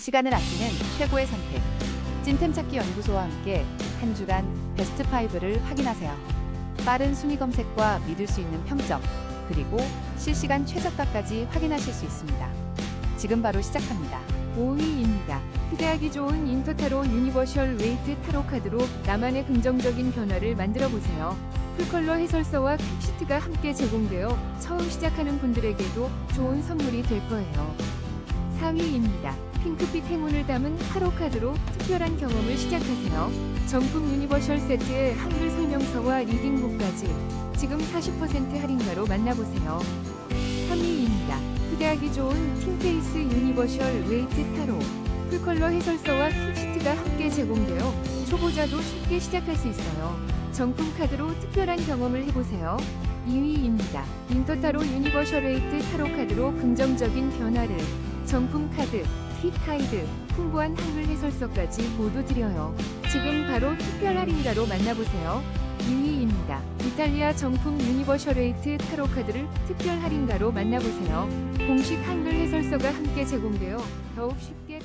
시간을 아끼는 최고의 선택. 찐템 찾기 연구소와 함께 한 주간 베스트 5를 확인하세요. 빠른 순위 검색과 믿을 수 있는 평점, 그리고 실시간 최저가까지 확인하실 수 있습니다. 지금 바로 시작합니다. 5위입니다. 휴대하기 좋은 인터타로 유니버셜 웨이트 타로 카드로 나만의 긍정적인 변화를 만들어 보세요. 풀컬러 해설서와 퀵시트가 함께 제공되어 처음 시작하는 분들에게도 좋은 선물이 될 거예요. 4위입니다. 핑크빛 행운을 담은 타로 카드로 특별한 경험을 시작하세요. 정품 유니버셜 세트의 한글 설명서와 리딩북까지 지금 40% 할인가로 만나보세요. 3위입니다. 휴대하기 좋은 틴페이스 유니버셜 웨이트 타로 풀컬러 해설서와 킥시트가 함께 제공되어 초보자도 쉽게 시작할 수 있어요. 정품 카드로 특별한 경험을 해보세요. 2위입니다. 인터타로 유니버셜 웨이트 타로 카드로 긍정적인 변화를 정품 카드, 팁가이드, 풍부한 한글 해설서까지 모두 드려요. 지금 바로 특별 할인가로 만나보세요. 2위입니다. 이탈리아 정품 유니버셜 웨이트 타로 카드를 특별 할인가로 만나보세요. 공식 한글 해설서가 함께 제공되어 더욱 쉽게